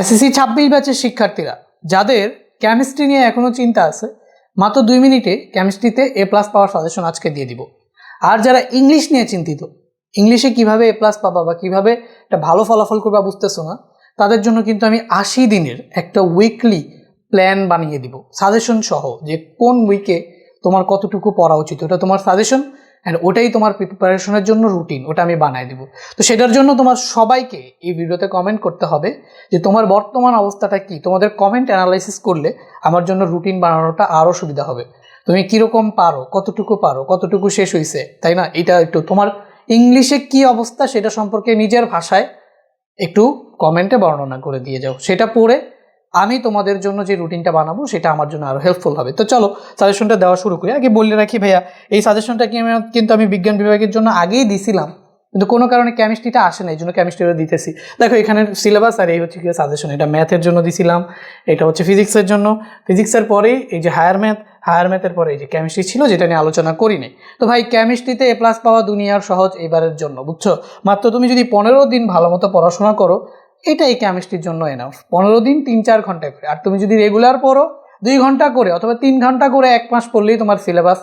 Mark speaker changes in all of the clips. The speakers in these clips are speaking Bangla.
Speaker 1: এসএসসি ছাব্বিশ ব্যাচের শিক্ষার্থীরা, যাদের কেমিস্ট্রি নিয়ে এখনও চিন্তা আছে, মাত্র দুই মিনিটে কেমিস্ট্রিতে এ প্লাস পাওয়ার সাজেশন আজকে দিয়ে দিব। আর যারা ইংলিশ নিয়ে চিন্তিত ইংলিশে কীভাবে এ প্লাস পাবা বা কীভাবে একটা ভালো ফলাফল করবা বুঝতেছো না, তাদের জন্য কিন্তু আমি আশি দিনের একটা উইকলি প্ল্যান বানিয়ে দিব। সাজেশন সহ যে কোন উইকে তোমার কতটুকু পড়া উচিত, ওটা তোমার সাজেশন অ্যান্ড ওটাই তোমার প্রিপারেশনের জন্য রুটিন ওটা আমি বানাই দিব। তো সেটার জন্য তোমার সবাইকে এই ভিডিওতে কমেন্ট করতে হবে যে তোমার বর্তমান অবস্থাটা কি? তোমাদের কমেন্ট অ্যানালাইসিস করলে আমার জন্য রুটিন বানানোটা আরও সুবিধা হবে। তুমি কীরকম পারো? কতটুকু পারো? কতটুকু শেষ হয়েছে তাই না? এটা একটু তোমার ইংলিশে কি অবস্থা সেটা সম্পর্কে নিজের ভাষায় একটু কমেন্টে বর্ণনা করে দিয়ে যাও। সেটা পড়ে আমি তোমাদের জন্য যে রুটিনটা বানাবো, সেটা আমার জন্য আরও হেল্পফুল হবে। তো চলো সাজেশনটা দেওয়া শুরু করি। আগে বলে রাখি ভাইয়া, এই সাজেশনটা কি কিন্তু আমি বিজ্ঞান বিভাগের জন্য আগেই দিছিলাম। কিন্তু কোনো কারণে কেমিস্ট্রিটা আসে না, এই জন্য কেমিস্ট্রিটা দিতেছি। দেখো, এখানে সিলেবাস আর এই হচ্ছে কি সাজেশন এটা ম্যাথের জন্য দিছিলাম, এটা হচ্ছে ফিজিক্সের জন্য। ফিজিক্সের পরেই এই যে হায়ার ম্যাথ হায়ার ম্যাথের পরে এই যে কেমিস্ট্রি ছিল, যেটা নিয়ে আলোচনা করি নাই তো ভাই কেমিস্ট্রিতে এ প্লাস পাওয়া দুনিয়ার সহজ এবারের জন্য, বুঝছ? মাত্র তুমি যদি পনেরো দিন ভালো মতো পড়াশোনা করো এটাই কেমিস্ট্রির জন্য এনাফ পনেরো দিন তিন চার ঘণ্টা করে। আর তুমি যদি রেগুলার পড়ো, দুই ঘণ্টা করে, অথবা তিন ঘণ্টা করে এক মাস পড়লেই তোমার সিলেবাস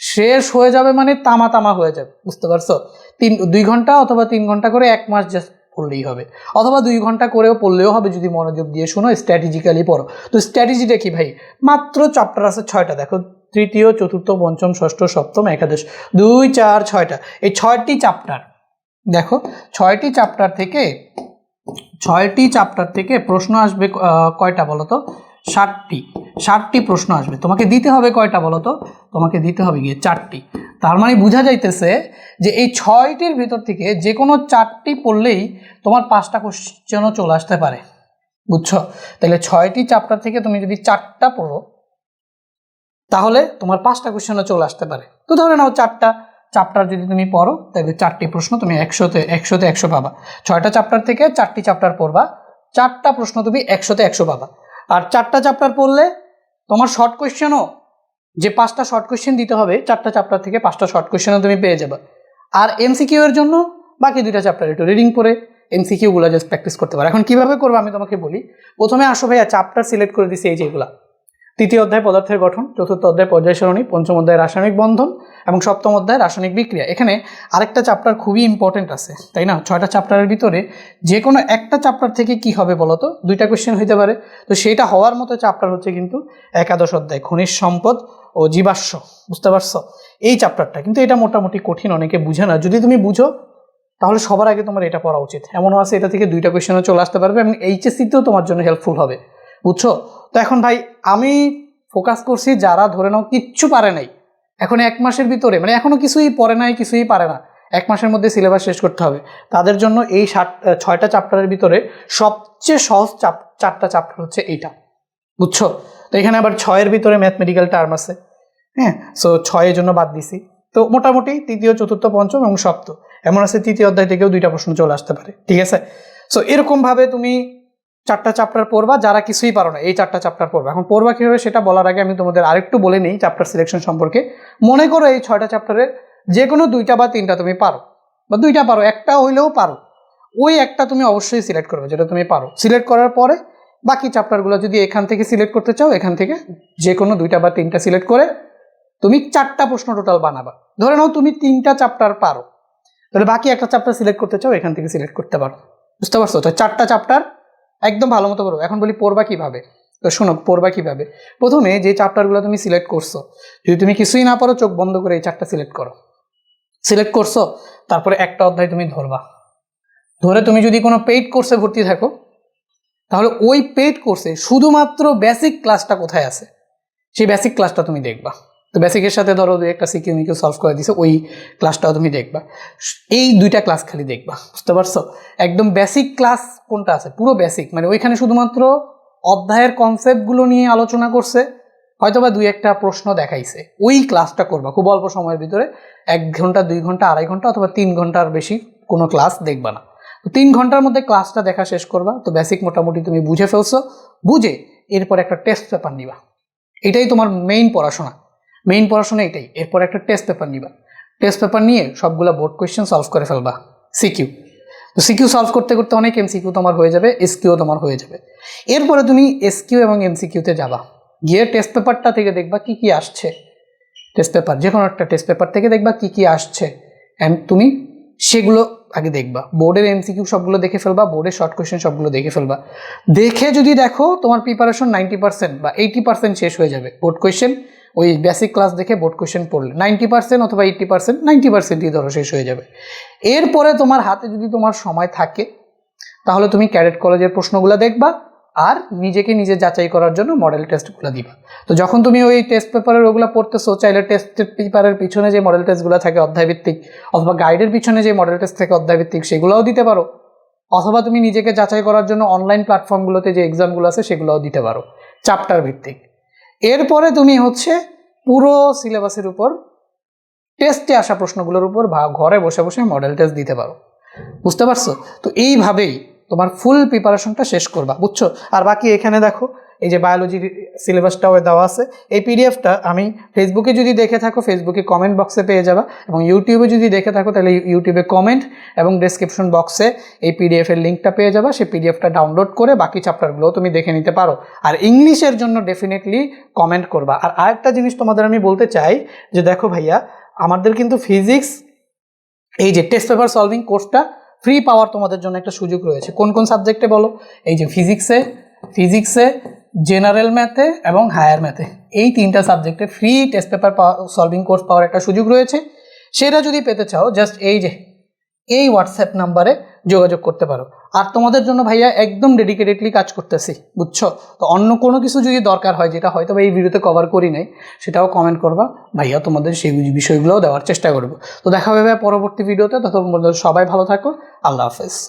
Speaker 1: শেষ হয়ে যাবে মানে তামা তামা হয়ে যাবে। বুঝতে পারছ? তিন, দুই ঘণ্টা অথবা তিন ঘণ্টা করে এক মাস জাস্ট পড়লেই হবে। অথবা দুই ঘণ্টা করেও পড়লেও হবে যদি মনোযোগ দিয়ে শোনো স্ট্র্যাটেজিক্যালি পড়ো। তো স্ট্র্যাটেজিটা কি ভাই? মাত্র চ্যাপ্টার আছে ছয়টা, দেখো। তৃতীয়, চতুর্থ, পঞ্চম, ষষ্ঠ, সপ্তম, একাদশ। দুই, চার, ছয়টা। এই ছয়টি চ্যাপ্টার দেখো, ছয়টি চ্যাপ্টার থেকে ছয়টি চ্যাপ্টার থেকে প্রশ্ন আসবে কয়টা বলো তো? ষাটটি ষাটটি প্রশ্ন আসবে। তোমাকে দিতে হবে কয়টা বলো তো? তোমাকে দিতে হবে গিয়ে চারটি। তার মানে বোঝা যাইতেছে যে এই ছয়টির ভিতর থেকে যে কোনো চারটি পড়লেই তোমার পাঁচটা কোশ্চেনও চলে আসতে পারে। বুঝছ? তাহলে ছয়টি চ্যাপ্টার থেকে তুমি যদি চারটা পড়ো, তাহলে তোমার পাঁচটা কোশ্চেনও চলে আসতে পারে। তো ধরে নাও চারটা। চ্যাপ্টার যদি তুমি পড়ো, তাহলে চারটি প্রশ্ন তুমি একশোতে একশোতে একশো পাবা। ছয়টা চ্যাপ্টার থেকে চারটি চ্যাপ্টার পড়বা। চারটা প্রশ্ন তুমি একশোতে একশো পাবা। আর চারটা চ্যাপ্টার পড়লে তোমার শর্ট কোয়েশ্চেনও যে পাঁচটা শর্ট কোয়েশ্চেন দিতে হবে, চারটা চ্যাপ্টার থেকে পাঁচটা শর্ট কোয়েশ্চেনও তুমি পেয়ে যাবে। আর এমসিকিউ এর জন্য বাকি দুইটা চ্যাপ্টার একটু রিডিং করে এমসিকিউগুলো জাস্ট প্র্যাকটিস করতে পারো। এখন কীভাবে করব আমি তোমাকে বলি। প্রথমে আসো ভাইয়া চ্যাপ্টার সিলেক্ট করে দিছি এই যেগুলা তৃতীয় অধ্যায় পদার্থের গঠন, চতুর্থ অধ্যায় পর্যায় সারণী, পঞ্চম অধ্যায় রাসায়নিক বন্ধন এবং সপ্তম অধ্যায় রাসায়নিক বিক্রিয়া। এখানে আরেকটা চ্যাপ্টার খুবই ইম্পর্টেন্ট আছে, তাই না? ছয়টা চ্যাপ্টারের ভিতরে যে কোনো একটা চ্যাপ্টার থেকে কি হবে বলো তো দুইটা কোয়েশ্চেন হইতে পারে। তো সেটা হওয়ার মতো চ্যাপ্টার হচ্ছে কিন্তু একাদশ অধ্যায়, খনিজ সম্পদ ও জীবাশ্ম, বুঝতে পারছ? এই চ্যাপ্টারটা কিন্তু এটা মোটামুটি কঠিন, অনেকে বুঝে না। যদি তুমি বুঝো, তাহলে সবার আগে তোমার এটা পড়া উচিত। এমনও আছে, এটা থেকে দুইটা কোয়েশ্চেনও চলে আসতে পারবে এবং এইচএসসিতেও তোমার জন্য হেল্পফুল হবে। বুঝছ? তো এখন ভাই, আমি ফোকাস করছি যারা ধরে নাও কিচ্ছু পারে নাই। এখন এক মাসের ভিতরে মানে এখনও কিছুই পড়ে নাই, কিছুই পারে না। এক মাসের মধ্যে সিলেবাস শেষ করতে হবে। তাদের জন্য এই ষাট ছয়টা চ্যাপ্টারের ভিতরে সবচেয়ে সহজ চাপ, চারটা চ্যাপ্টার হচ্ছে এইটা। বুঝছ? তো এখানে আবার ছয়ের ভিতরে ম্যাথমেটিক্যাল টার্ম আছে। হ্যাঁ? সো ছয়ের জন্য বাদ দিছি। তো মোটামুটি তৃতীয়, চতুর্থ, পঞ্চম এবং সপ্তম। এমন আছে তৃতীয় অধ্যায় থেকেও দুইটা প্রশ্ন চলে আসতে পারে। ঠিক আছে? সো এরকমভাবে তুমি চারটা চ্যাপ্টার পড়বা, যারা কিছুই পারো না, এই চারটা চ্যাপ্টার পড়বা। এখন পড়বা কীভাবে সেটা বলার আগে আমি তোমাদের আরেকটু বলে নিই চ্যাপ্টার সিলেকশন সম্পর্কে। মনে করো এই ছয়টা চ্যাপ্টারের যে কোনো দুইটা বা তিনটা তুমি পারো, বা দুইটা পারো, একটা হইলেও পারো। ওই একটা তুমি অবশ্যই সিলেক্ট করবে, যেটা তুমি পারো। সিলেক্ট করার পরে বাকি চ্যাপ্টারগুলো যদি এখান থেকে সিলেক্ট করতে চাও, এখান থেকে যে কোনো দুইটা বা তিনটা সিলেক্ট করে তুমি চারটা প্রশ্ন টোটাল বানাবা। ধরে নাও তুমি তিনটা চ্যাপ্টার পারো, তাহলে বাকি একটা চ্যাপ্টার সিলেক্ট করতে চাও, এখান থেকে সিলেক্ট করতে পারো। বুঝতে পারছ? তো চারটা চ্যাপ্টার একদম ভালো মতো পড়ব এখন বলি পড়বা কীভাবে? তো শোনো, পড়বা কীভাবে? প্রথমে যে চ্যাপ্টারগুলো তুমি সিলেক্ট করছ, যদি তুমি কিছুই না পারো চোখ বন্ধ করে এই চারটা সিলেক্ট করো। সিলেক্ট করছ, তারপরে একটা অধ্যায় তুমি ধরবা। ধরে তুমি যদি কোনো পেইড কোর্সে ভর্তি থাকো, তাহলে ওই পেইড কোর্সে শুধুমাত্র বেসিক ক্লাসটা কোথায় আছে? সেই বেসিক ক্লাসটা তুমি দেখবা। তো বেসিকের সাথে ধরো দু একটা সিকিউ সলভ করে দিছে, ওই ক্লাসটাও তুমি দেখবা। এই দুইটা ক্লাস খালি দেখবা, বুঝতে পারছ? একদম বেসিক ক্লাস কোনটা আছে? পুরো বেসিক মানে ওইখানে শুধুমাত্র অধ্যায়ের কনসেপ্টগুলো নিয়ে আলোচনা করছে, হয়তোবা দুই একটা প্রশ্ন দেখাইছে। ওই ক্লাসটা করবা, খুব অল্প সময়ের ভিতরে, এক ঘণ্টা, দুই ঘণ্টা, আড়াই ঘণ্টা অথবা তিন ঘণ্টার বেশি কোনো ক্লাস দেখবা না। তো তিন ঘণ্টার মধ্যে ক্লাসটা দেখা শেষ করবা, তো বেসিক মোটামুটি তুমি বুঝে ফেলছো, বুঝে এরপর একটা টেস্ট পেপার নিবা। এটাই তোমার মেইন পড়াশোনা। মেইন পড়াশোনা এটাই। এরপর একটা টেস্ট পেপার নিবা। টেস্ট পেপার নিয়ে সবগুলো বোর্ড কোয়েশ্চেন সলভ করে ফেলবা। সিকিউ তো সিকিউ সলভ করতে করতে অনেক এমসিকিউ তোমার হয়ে যাবে এসকিউ তোমার হয়ে যাবে। এরপরে তুমি এসকিউ এবং এমসিকিউতে যাবা। গিয়ে টেস্ট পেপারটা থেকে দেখবা কি কি আসছে। টেস্ট পেপার যে কোনো একটা টেস্ট পেপার থেকে দেখবা কি কি আসছে। অ্যান্ড তুমি সেগুলো আগে দেখবা। বোর্ডের এমসিকিউ সবগুলো দেখে ফেলবা বোর্ডের শর্ট কোয়েশ্চেন সবগুলো দেখে ফেলবা। দেখে যদি দেখো, তোমার প্রিপারেশন নাইনটি পার্সেন্ট বা এইটি পার্সেন্ট শেষ হয়ে যাবে। বোর্ড কোয়েশ্চেন ওই বেসিক ক্লাস দেখে বোর্ড কোয়েশ্চেন পড়লে। নাইনটি পার্সেন্ট অথবা এইট্টি পার্সেন্ট নাইনটি পার্সেন্টই ধরো শেষ হয়ে যাবে। এরপরে তোমার হাতে যদি তোমার সময় থাকে, তাহলে তুমি ক্যাডেট কলেজের প্রশ্নগুলো দেখবা আর নিজেকে নিজে যাচাই করার জন্য মডেল টেস্টগুলো দিবা। তো যখন তুমি ওই টেস্ট পেপারের ওগুলো পড়তেছো, চাইলে টেস্ট পেপারের পিছনে যে মডেল টেস্টগুলো থাকে, অধ্যায়ভিত্তিক, অথবা গাইডের পিছনে যে মডেল টেস্ট থাকে, অধ্যায়ভিত্তিক, সেগুলোও দিতে পারো। অথবা তুমি নিজেকে যাচাই করার জন্য অনলাইন প্ল্যাটফর্মগুলোতে যে এক্সামগুলো আছে, সেগুলোও দিতে পারো। চ্যাপ্টার ভিত্তিক এরপরে তুমি হচ্ছে পুরো সিলেবাসের উপর টেস্টে আসা প্রশ্নগুলোর উপর ঘরে বসে বসে মডেল টেস্ট দিতে পারো। বুঝতে পারছ? তো এইভাবেই তোমার ফুল প্রিপারেশনটা শেষ করবা, বুঝছ? আর বাকি এখানে দেখো এই যে বায়োলজির সিলেবাসটাও দেওয়া আছে। এই পিডিএফটা আমি ফেসবুকে যদি দেখে থাকো ফেসবুকে কমেন্ট বক্সে পেয়ে যাবা এবং ইউটিউবে যদি দেখে থাকো, তাহলে ইউটিউবে কমেন্ট এবং ডেসক্রিপশন বক্সে এই পিডিএফের লিঙ্কটা পেয়ে যাবা। সেই পিডিএফটা ডাউনলোড করে বাকি চ্যাপ্টারগুলো তুমি দেখে নিতে পারো। আর ইংলিশের জন্য ডেফিনেটলি কমেন্ট করবা। আর আরেকটা জিনিস তোমাদের আমি বলতে চাই যে দেখো ভাইয়া, আমাদের কিন্তু ফিজিক্স এই যে টেস্ট পেপার সলভিং কোর্সটা ফ্রি পাওয়ার তোমাদের জন্য একটা সুযোগ রয়েছে। কোন কোন সাবজেক্টে বলো? এই যে ফিজিক্সে ফিজিক্সে জেনারেল ম্যাথে এবং হায়ার ম্যাথে এই তিনটা সাবজেক্টে free test paper solving course পাওয়ার একটা সুযোগ রয়েছে। সেটা যদি পেতে চাও জাস্ট এই যে, এই হোয়াটসঅ্যাপ নাম্বারে যোগাযোগ করতে পারো। আর তোমাদের জন্য ভাইয়া একদম ডেডিকেটেডলি কাজ করতেছি, বুঝছ? তো অন্য কোনো কিছু যদি দরকার হয়, যেটা হয়তো এই ভিডিওতে কভার করি নাই, সেটাও কমেন্ট করবা। ভাইয়া তোমাদের সেই বিষয়গুলোও দেওয়ার চেষ্টা করব। তো দেখা হবে পরবর্তী ভিডিওতে পর্যন্ত সবাই ভালো থাকো। আল্লাহ হাফেজ।